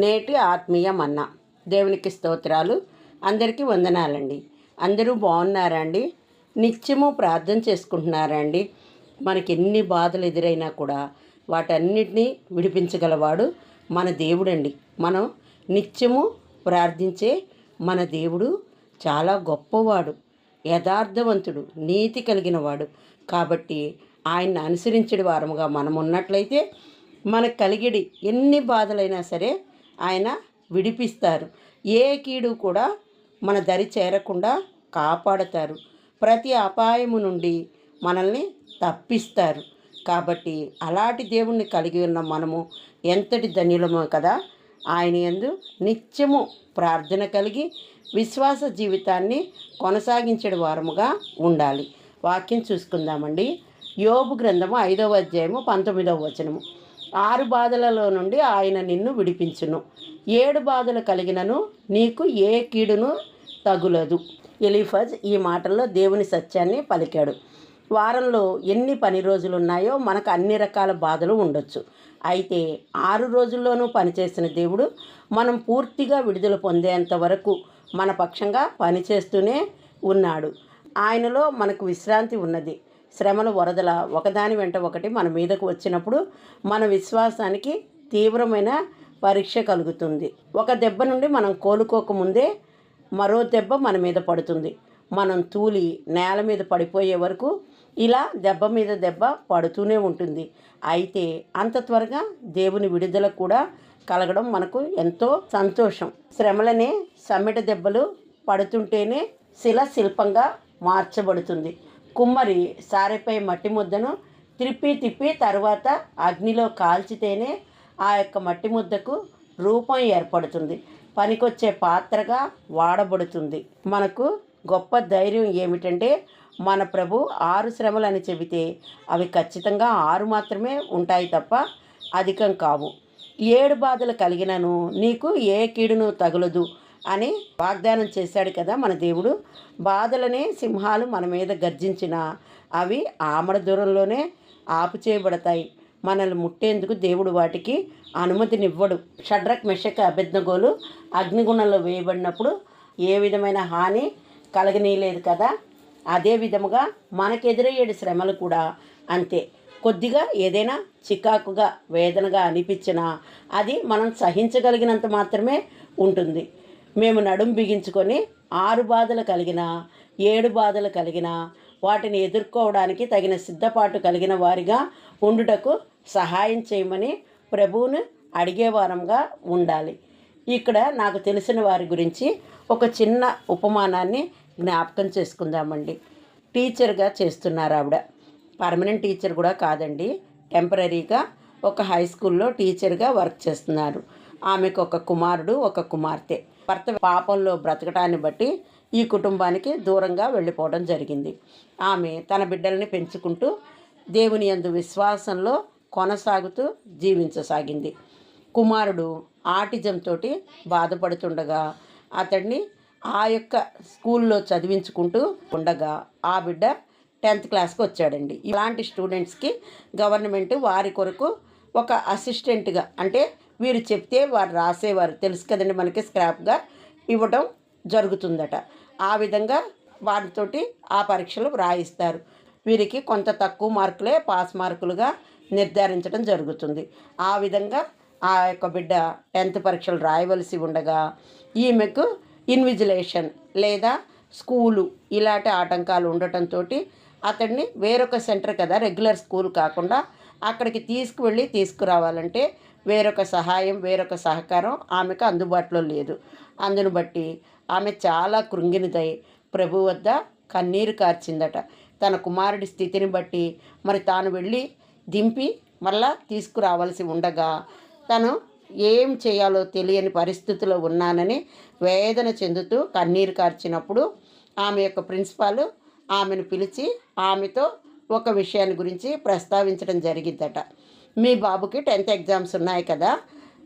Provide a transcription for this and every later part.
నేటి ఆత్మీయ మన్న. దేవునికి స్తోత్రాలు. అందరికీ వందనాలండి. అందరూ బాగున్నారా అండి నిత్యము ప్రార్థన చేసుకుంటున్నారా అండి మనకి ఎన్ని బాధలు ఎదురైనా కూడా వాటన్నిటినీ విడిపించగలవాడు మన దేవుడండి. మనం నిత్యము ప్రార్థించే మన దేవుడు చాలా గొప్పవాడు యథార్థవంతుడు నీతి కలిగిన వాడు కాబట్టి ఆయన్ని అనుసరించడి వారముగా మనం ఉన్నట్లయితే మనకు కలిగిడి ఎన్ని బాధలైనా సరే ఆయన విడిపిస్తారు. ఏ కీడు కూడా మన దరి చేరకుండా కాపాడతారు. ప్రతి అపాయము నుండి మనల్ని తప్పిస్తారు. కాబట్టి అలాంటి దేవుణ్ణి కలిగి ఉన్న మనము ఎంతటి ధన్యులమో కదా ఆయన యందు నిత్యము ప్రార్థన కలిగి విశ్వాస జీవితాన్ని కొనసాగించడం వారముగా ఉండాలి. వాక్యం చూసుకుందామండి. యోబు గ్రంథము ఐదవ అధ్యాయము పంతొమ్మిదవ వచనము. ఆరు బాధలలో నుండి ఆయన నిన్ను విడిపించును. ఏడు బాధలు కలిగినను నీకు ఏ కీడును తగులదు. ఎలిఫజ్ ఈ మాటల్లో దేవుని సత్యాన్ని పలికాడు. వారంలో ఎన్ని పని రోజులు ఉన్నాయో మనకు అన్ని రకాల బాధలు ఉండొచ్చు. అయితే ఆరు రోజుల్లోనూ పనిచేసిన దేవుడు మనం పూర్తిగా విడుదల పొందేంత వరకు మన పక్షంగా పనిచేస్తూనే ఉన్నాడు. ఆయనలో మనకు విశ్రాంతి ఉన్నది. శ్రమల వరదల ఒకదాని వెంట ఒకటి మన మీదకు వచ్చినప్పుడు మన విశ్వాసానికి తీవ్రమైన పరీక్ష కలుగుతుంది. ఒక దెబ్బ నుండి మనం కోలుకోకముందే మరో దెబ్బ మన మీద పడుతుంది. మనం తూలి నేల మీద పడిపోయే వరకు ఇలా దెబ్బ మీద దెబ్బ పడుతూనే ఉంటుంది. అయితే అంత త్వరగా దేవుని విడుదల కూడా కలగడం మనకు ఎంతో సంతోషం. శ్రమలనే సమ్మెట దెబ్బలు పడుతుంటేనే శిల శిల్పంగా మార్చబడుతుంది. కుమ్మరి సారెపై మట్టి ముద్దను త్రిప్పి తిప్పి తర్వాత అగ్నిలో కాల్చితేనే ఆ యొక్క మట్టి ముద్దకు రూపం ఏర్పడుతుంది. పనికొచ్చే పాత్రగా వాడబడుతుంది. మనకు గొప్ప ధైర్యం ఏమిటంటే మన ప్రభు ఆరు శ్రమలు అని చెబితే అవి ఖచ్చితంగా ఆరు మాత్రమే ఉంటాయి తప్ప అధికం కావు. ఏడు బాధలు కలిగినను నీకు ఏ కీడును తగులదు. అని వాగ్దానం చేశాడు కదా మన దేవుడు. బాధలనే సింహాలు మన మీద గర్జించిన అవి ఆమడ దూరంలోనే ఆపు చేయబడతాయి మనల్ని ముట్టేందుకు దేవుడు వాటికి అనుమతినివ్వడు. షడ్రక్ మెషక అభిజ్ఞగోలు అగ్నిగుణంలో వేయబడినప్పుడు ఏ విధమైన హాని కలగనీయలేదు కదా. అదే విధముగా మనకెదురయ్యేడు శ్రమలు కూడా అంతే. కొద్దిగా ఏదైనా చికాకుగా వేదనగా అనిపించినా అది మనం సహించగలిగినంత మాత్రమే ఉంటుంది. మేము నడుం బిగించుకొని ఆరు బాధలు కలిగిన ఏడు బాధలు కలిగిన వాటిని ఎదుర్కోవడానికి తగిన సిద్ధపాటు కలిగిన వారిగా ఉండుటకు సహాయం చేయమని ప్రభువును అడిగేవారంగా ఉండాలి. ఇక్కడ నాకు తెలిసిన వారి గురించి ఒక చిన్న ఉపమానాన్ని జ్ఞాపకం చేసుకుందామండి. టీచర్గా చేస్తున్నారు ఆవిడ. పర్మనెంట్ టీచర్ కూడా కాదండి. టెంపరీగా ఒక హై స్కూల్లో టీచర్గా వర్క్ చేస్తున్నారు. ఆమెకు ఒక కుమారుడు ఒక కుమార్తె. భర్త పాపంలో బ్రతకటాన్ని బట్టి ఈ కుటుంబానికి దూరంగా వెళ్ళిపోవడం జరిగింది. ఆమె తన బిడ్డల్ని పెంచుకుంటూ దేవుని యందు విశ్వాసంలో కొనసాగుతూ జీవించసాగింది. కుమారుడు ఆటిజంతో బాధపడుతుండగా అతడిని ఆ యొక్క స్కూల్లో చదివించుకుంటూ ఉండగా ఆ బిడ్డ టెన్త్ క్లాస్కి వచ్చాడండి. ఇలాంటి స్టూడెంట్స్కి గవర్నమెంట్ వారి కొరకు ఒక అసిస్టెంట్గా అంటే వీరు చెప్తే వారు రాసేవారు. తెలుసు కదండి మనకి స్క్రాప్గా ఇవ్వడం జరుగుతుందట. ఆ విధంగా వారితోటి ఆ పరీక్షలు వ్రాయిస్తారు. వీరికి కొంత తక్కువ మార్కులే పాస్ మార్కులుగా నిర్ధారించడం జరుగుతుంది. ఆ విధంగా ఆ యొక్క బిడ్డ టెన్త్ పరీక్షలు రాయవలసి ఉండగా ఈమెకు ఇన్విజిలేషన్ లేదా స్కూలు ఇలాంటి ఆటంకాలు ఉండటంతో అతన్ని వేరొక సెంటర్ కదా రెగ్యులర్ స్కూల్ కాకుండా అక్కడికి తీసుకువెళ్ళి తీసుకురావాలంటే వేరొక సహాయం వేరొక సహకారం ఆమెకు అందుబాటులో లేదు. అందును బట్టి ఆమె చాలా కృంగినదై ప్రభు వద్ద కన్నీరు కార్చిందట. తన కుమారుడి స్థితిని బట్టి మరి తాను వెళ్ళి దింపి మళ్ళా తీసుకురావాల్సి ఉండగా తను ఏం చేయాలో తెలియని పరిస్థితిలో ఉన్నానని వేదన చెందుతూ కన్నీరు కార్చినప్పుడు ఆమె యొక్క ప్రిన్సిపాల్ ఆమెను పిలిచి ఆమెతో ఒక విషయాన్ని గురించి ప్రస్తావించడం జరిగిద్దట. మీ బాబుకి టెన్త్ ఎగ్జామ్స్ ఉన్నాయి కదా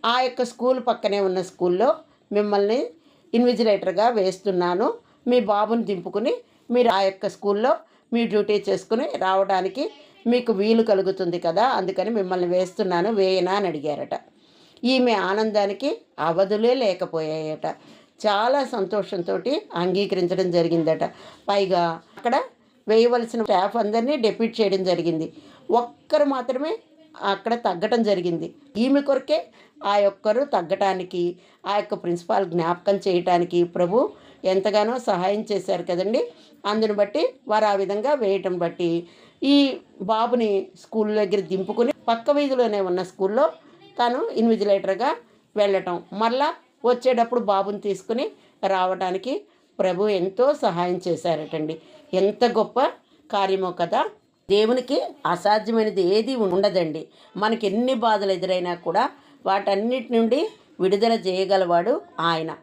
ఆ యొక్క స్కూల్ పక్కనే ఉన్న స్కూల్లో మిమ్మల్ని ఇన్విజిలేటర్గా వేస్తున్నాను. మీ బాబుని దింపుకుని మీరు ఆ యొక్క స్కూల్లో మీ డ్యూటీ చేసుకుని రావడానికి మీకు వీలు కలుగుతుంది కదా అందుకని మిమ్మల్ని వేస్తున్నాను వేయనా అని అడిగారట. ఈమె ఆనందానికి అవధులే లేకపోయాయట. చాలా సంతోషంతో అంగీకరించడం జరిగిందట. పైగా అక్కడ వేయవలసిన స్టాఫ్ అందరినీ డెప్యూట్ చేయడం జరిగింది. ఒక్కరు మాత్రమే అక్కడ తగ్గటం జరిగింది. ఈమె కొరకే ఆ యొక్కరు తగ్గటానికి ఆ యొక్క ప్రిన్సిపాల్ జ్ఞాపకం చేయటానికి ప్రభు ఎంతగానో సహాయం చేశారు కదండి. అందుని బట్టి వారు ఆ విధంగా వేయటం బట్టి ఈ బాబుని స్కూల్ దగ్గర దింపుకుని పక్క వీధిలోనే ఉన్న స్కూల్లో తను ఇన్విజిలేటర్గా వెళ్ళటం. మళ్ళా వచ్చేటప్పుడు బాబుని తీసుకుని రావడానికి ప్రభు ఎంతో సహాయం చేశారటండి. ఎంత గొప్ప కార్యమో కదా. దేవునికి అసాధ్యమైనది ఏది ఉండదండి. మనకి ఎన్ని బాధలు ఎదురైనా కూడా వాటన్నిటి నుండి విడుదల చేయగలవాడు ఆయన.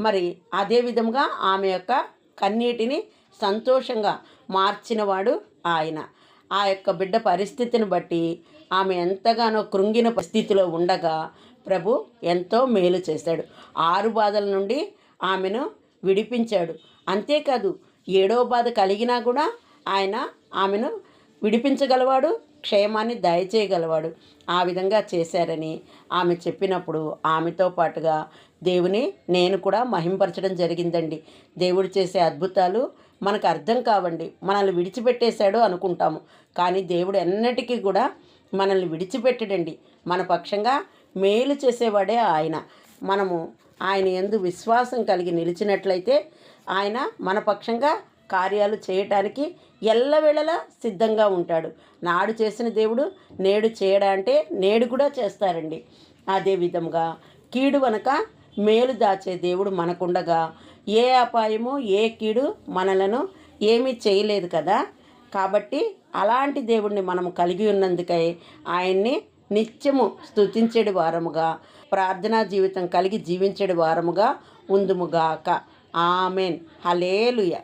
మరి అదే విధంగా ఆమె యొక్క కన్నీటిని సంతోషంగా మార్చినవాడు ఆయన. ఆ యొక్క బిడ్డ పరిస్థితిని బట్టి ఆమె ఎంతగానో కృంగిన పరిస్థితిలో ఉండగా ప్రభు ఎంతో మేలు చేశాడు. ఆరు బాధల నుండి ఆమెను విడిపించాడు. అంతేకాదు ఏడో బాధ కలిగినా కూడా ఆయన ఆమెను విడిపించగలవాడు క్షేమాన్ని దయచేయగలవాడు. ఆ విధంగా చేశారని ఆమె చెప్పినప్పుడు ఆమెతో పాటుగా దేవుని నేను కూడా మహింపరచడం జరిగిందండి. దేవుడు చేసే అద్భుతాలు మనకు అర్థం కావండి. మనల్ని విడిచిపెట్టేశాడు అనుకుంటాము. కానీ దేవుడు ఎన్నటికీ కూడా మనల్ని విడిచిపెట్టడండి. మన పక్షంగా మేలు చేసేవాడే ఆయన. మనము ఆయన ఎందు విశ్వాసం కలిగి నిలిచినట్లయితే ఆయన మన పక్షంగా కార్యాలు చేయటానికి ఎల్లవేళలా సిద్ధంగా ఉంటాడు. నాడు చేసిన దేవుడు నేడు చేయడా అంటే నేడు కూడా చేస్తారండి. అదే విధంగా కీడు వనక మేలు దాచే దేవుడు మనకుండగా ఏ అపాయము ఏ కీడు మనలను ఏమీ చేయలేదు కదా. కాబట్టి అలాంటి దేవుడిని మనం కలిగి ఉన్నందుకై ఆయన్ని నిత్యము స్థుతించేడు వారముగా ప్రార్థనా జీవితం కలిగి జీవించేడు వారముగా ఉందుముగాక. ఆమెన్. హలేలుయ